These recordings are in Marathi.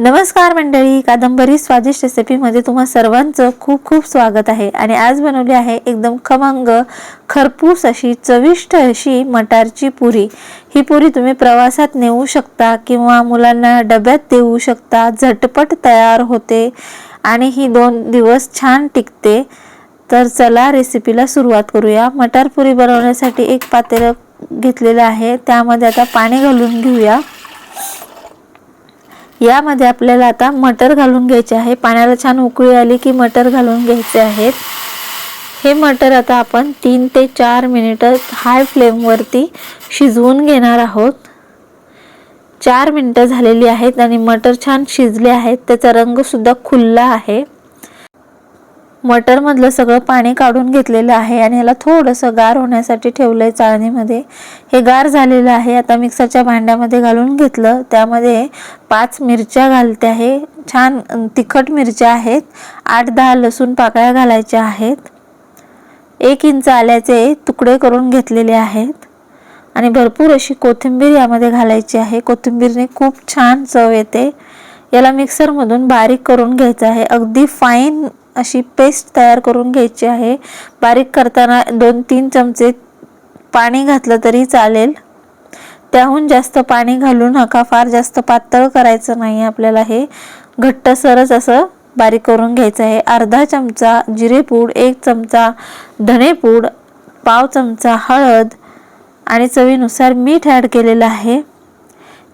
नमस्कार मंडळी कादंबरी स्वादिष्ट रेसिपीमध्ये तुम्हा सर्वांचं खूप खूप स्वागत आहे. आणि आज बनवली आहे एकदम खमंग खरपूस अशी चविष्ट अशी मटारची पुरी. ही पुरी तुम्ही प्रवासात नेऊ शकता किंवा मुलांना डब्यात देऊ शकता झटपट तयार होते आणि ही दोन दिवस छान टिकते. तर चला रेसिपीला सुरुवात करूया. मटार पुरी बनवण्यासाठी एक पातेलं घेतलेलं आहे. त्यामध्ये आता पाणी घालून घेऊया. यामध्ये आपल्याला आता मटर घालून घ्यायचे आहे. पाण्याला छान उकळी आली की मटर घालून घ्यायचे आहेत. हे मटर आता आपण तीन ते चार मिनिटं हाय फ्लेमवरती शिजवून घेणार आहोत. चार मिनटं झालेली आहेत आणि मटर छान शिजले आहेत. त्याचा रंगसुद्धा खुल्ला आहे. मटरमधलं सगळं पाणी काढून घेतलेलं आहे आणि याला थोडंसं गार होण्यासाठी ठेवलं आहे चाळणीमध्ये. हे गार झालेलं आहे. आता मिक्सरच्या भांड्यामध्ये घालून घेतलं. त्यामध्ये पाच मिरच्या घालते आहे. छान तिखट मिरच्या आहेत. आठ दहा लसूण पाकळ्या घालायच्या आहेत. एक इंच आल्याचे तुकडे करून घेतलेले आहेत. आणि भरपूर अशी कोथिंबीर यामध्ये घालायची आहे. कोथिंबीरने खूप छान चव येते. याला मिक्सरमधून बारीक करून घ्यायचं आहे. अगदी फाईन अशी पेस्ट तयार करून घ्यायची आहे. बारीक करताना दोन तीन चमचे पाणी घातलं तरी चालेल. त्याहून जास्त पाणी घालू नका. फार जास्त पातळ करायचं नाही आपल्याला हे. घट्टसरच असं बारीक करून घ्यायचं आहे. अर्धा चमचा जिरेपूड एक चमचा धणेपूड पाव चमचा हळद आणि चवीनुसार मीठ ॲड केलेलं आहे.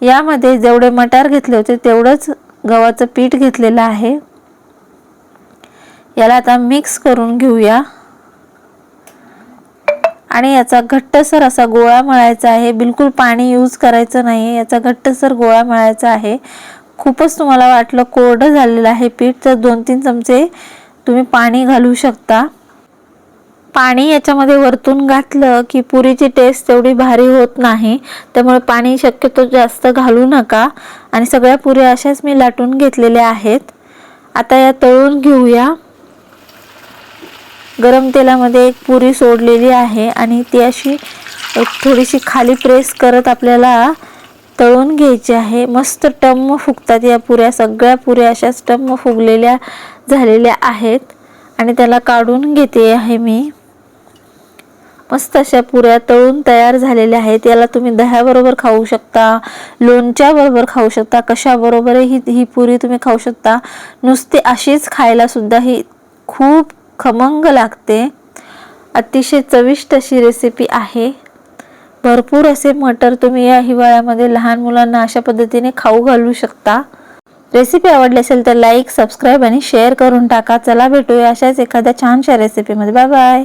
यामध्ये जेवढे मटार घेतले होते तेवढंच गव्हाचं पीठ घेतलेलं आहे. याला आता मिक्स करून घेऊया. आणि याचा घट्टसर असा गोळा मळायचा आहे. बिलकुल पाणी यूज करायचं नाही याचा घट्टसर गोळा मळायचा आहे. खूपच तुम्हाला वाटलं कोरडं झालेलं आहे पीठ तर दोन तीन चमचे तुम्ही पाणी घालू शकता. पाणी याच्यामध्ये वरतून घातलं की पुरीची टेस्ट तेवढी भारी होत नाही. त्यामुळे पाणी शक्यतो जास्त घालू नका. आणि सगळ्या पुऱ्या अशाच मी लाटून घेतलेल्या आहेत. आता या तळून घेऊया. गरम तेलामध्ये एक पुरी सोडलेली आहे आणि ती अशी एक थोडीशी खाली प्रेस करत आपल्याला तळून घ्यायची आहे. मस्त टम्म फुगतात या पुऱ्या. सगळ्या पुऱ्या अशाच टम्म फुगलेल्या झालेल्या आहेत आणि त्याला काढून घेते आहे मी. मस्त अशा पुऱ्या तळून तयार झालेल्या आहेत. याला तुम्ही दह्याबरोबर खाऊ शकता लोणच्याबरोबर खाऊ शकता कशाबरोबरही ही पुरी तुम्ही खाऊ शकता. नुसती अशीच खायला सुद्धा ही खूप खमंग लागते. अतिशय चविष्ट अशी रेसिपी आहे. भरपूर असे मटर तुम्ही या हिवाळ्यामध्ये लहान मुलांना अशा पद्धतीने खाऊ घालू शकता. रेसिपी आवडली असेल तर लाईक सबस्क्राईब आणि शेअर करून टाका. चला भेटूया अशाच एखाद्या छानशा रेसिपीमध्ये बाय बाय